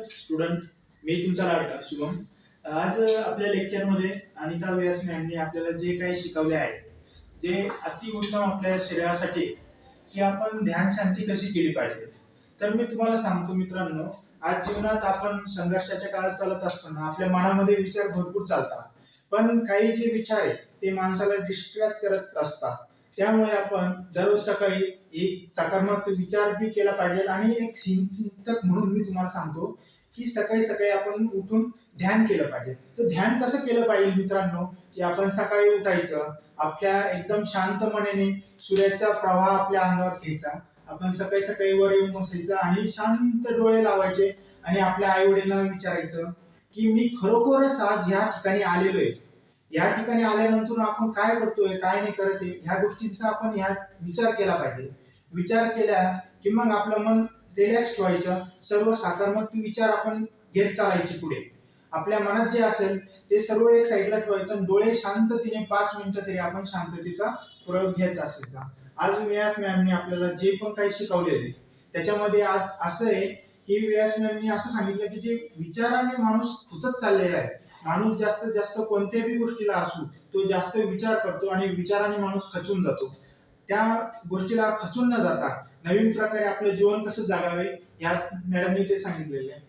Student मी तुमचा लाडका शुभम. आज आपल्या लेक्चरमध्ये अनिता व्यास मॅमने आपल्याला जे काही शिकवले आहे जे अतिउत्तम आपल्या शरीरासाठी की आपण ध्यान शांती कशी केली पाहिजे तर मी तुम्हाला सांगतो मित्रांनो आज जीवनात आपण संघर्षाच्या काळात चालत असताना आपल्या मनामध्ये विचार भरपूर चालतात. पण काही जे विचार आहेत ते माणसाला डिस्ट्रॅक्ट करत असतात. त्यामुळे आपण दररोज सकाळी एक सकारात्मक विचार बी केला पाहिजे. आणि एक चिंतक म्हणून मी तुम्हाला सांगतो की सकाळी सकाळी आपण उठून ध्यान केलं पाहिजे. तर ध्यान कसं केलं पाहिजे मित्रांनो? की आपण सकाळी उठायचं आपल्या एकदम शांत मनाने सूर्याचा प्रवाह आपल्या अंगावर घ्यायचा. आपण सकाळी सकाळी वर येऊन बसायचं आणि शांत डोळे लावायचे आणि आपल्या आई वडिलांना विचारायचं की मी खरोखरच आज ह्या ठिकाणी आलेलो आहे. या ठिकाणी आल्यानंतर आपण काय करतोय काय नाही करत आहे ह्या गोष्टींचा आपण ह्या विचार केला पाहिजे. विचार केल्या की मग आपलं मन रिलॅक्स व्हायचं सर्व सकारात्मक विचार आपण घेत चालायचे पुढे. आपल्या मनात जे असेल ते सर्व एक साईडला ठेवायचं डोळे शांततेने पाच मिनिटं तरी आपण शांततेचा प्रयोग घेत असायचा. आज व्यास मॅमने आपल्याला जे पण काही शिकवलेले त्याच्यामध्ये आज असं आहे की व्यास मॅमने असं सांगितलं की जे विचाराने माणूस खुचत चाललेला आहे माणूस जास्तीत जास्त कोणत्याही गोष्टीला असू तो जास्त विचार करतो आणि विचाराने माणूस खचून जातो. त्या गोष्टीला खचून न जाता नवीन प्रकारे आपलं जीवन कसं जगावे या मॅडमनी ते सांगितलेले आहे.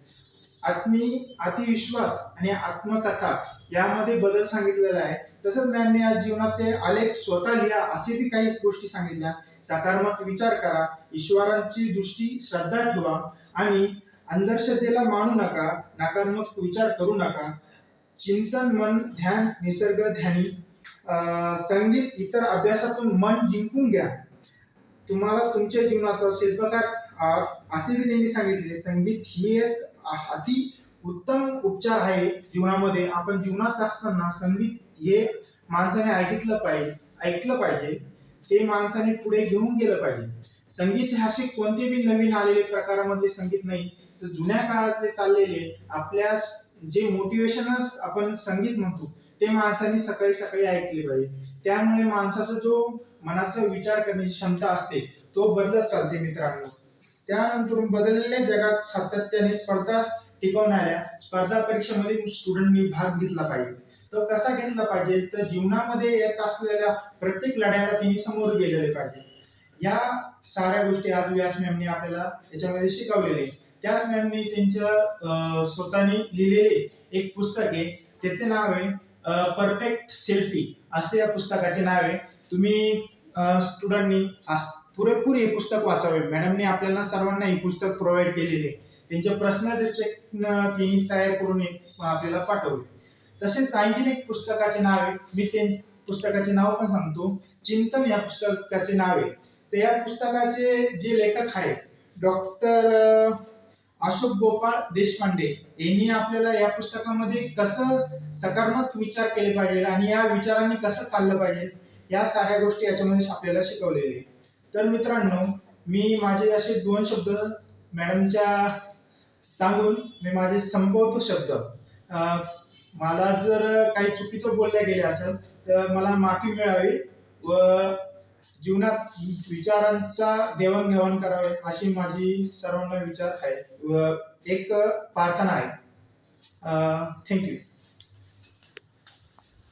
आत्मी अतिविश्वास आणि आत्मकथा यामध्ये बदल सांगितलेला आहे. तसंच मॅमने आज जीवनाचे आलेख स्वतः लिहा असे बी काही गोष्टी सांगितल्या. सकारात्मक विचार करा ईश्वरांची दृष्टी श्रद्धा ठेवा आणि अंधश्रद्धेला मानू नका नकारात्मक विचार करू नका. चिंतन मन ध्यान निसर्ग ध्यानी. संगीत इतर अभ्यासातून मन जिंकून घ्या. तुम्हाला तुमच्या जीवनाचा शिल्पकार असे बी त्यांनी सांगितले संगीत ही एक अति उत्तम उपचार आहे जीवनामध्ये. आपण जीवनात असताना संगीत हे माणसाने ऐकितलं पाहिजे ऐकलं पाहिजे. ते माणसाने पुढे घेऊन गेलं पाहिजे. संगीत हे असे कोणते बी नवीन आलेले प्रकारामधले संगीत नाही. तर जुन्या काळातले चाललेले आपल्या जे मोटिवेशनच आपण संगीत म्हणतो ते माणसाने सकाळी सकाळी ऐकले पाहिजे. त्यामुळे माणसाचा जो मनाचा विचार करण्याची क्षमता असते तो बदलत चालते मित्रांनो. त्यानंतर बदललेल्या जगात सातत्याने स्पर्धा टिकवणाऱ्या स्पर्धा परीक्षेमध्ये स्टुडंटनी भाग घेतला पाहिजे. तो कसा घेतला पाहिजे? तर जीवनामध्ये येत असलेल्या प्रत्येक लढ्याला त्यांनी समोर गेलेले पाहिजे. या साऱ्या गोष्टी आज व्यास मॅमने आपल्याला याच्यामध्ये शिकवलेले त्याच मॅमने त्यांच्या स्वतःनी स्वतःने लिहिलेले एक पुस्तक आहे. त्याचे नाव आहे परफेक्ट सेल्फी असे या पुस्तकाचे नाव आहे. तुम्ही स्टुडंटनी पुरेपूर हे पुस्तक वाचावे. मॅडमने आपल्याला सर्वांना हे पुस्तक प्रोव्हाइड केलेले आहे. त्यांचे प्रश्न त्यांनी तयार करून एक आपल्याला पाठवले. तसेच आणखीन एक पुस्तकाचे नाव आहे. मी ते पुस्तकाचे नाव पण सांगतो. चिंतन या पुस्तकाचे नाव आहे. तर या पुस्तकाचे जे लेखक आहेत डॉक्टर अशोक गोपाळ देशपांडे यांनी आपल्याला या पुस्तकामध्ये कसं सकारात्मक विचार केले पाहिजे आणि या विचारांनी कसं चाललं पाहिजे या साऱ्या गोष्टी याच्यामध्ये आपल्याला शिकवलेले तर मित्रांनो मी माझे असे दोन शब्द मॅडमच्या सांगून मी माझे संपवतो शब्द. मला जर काही चुकीचं बोलल्या गेले असेल तर मला माफी मिळावी व जीवनात विचारांचा देवाणघेवाण करावे अशी माझी सर्वांना विचार आहे. व एक प्रार्थना आहे. थँक्यू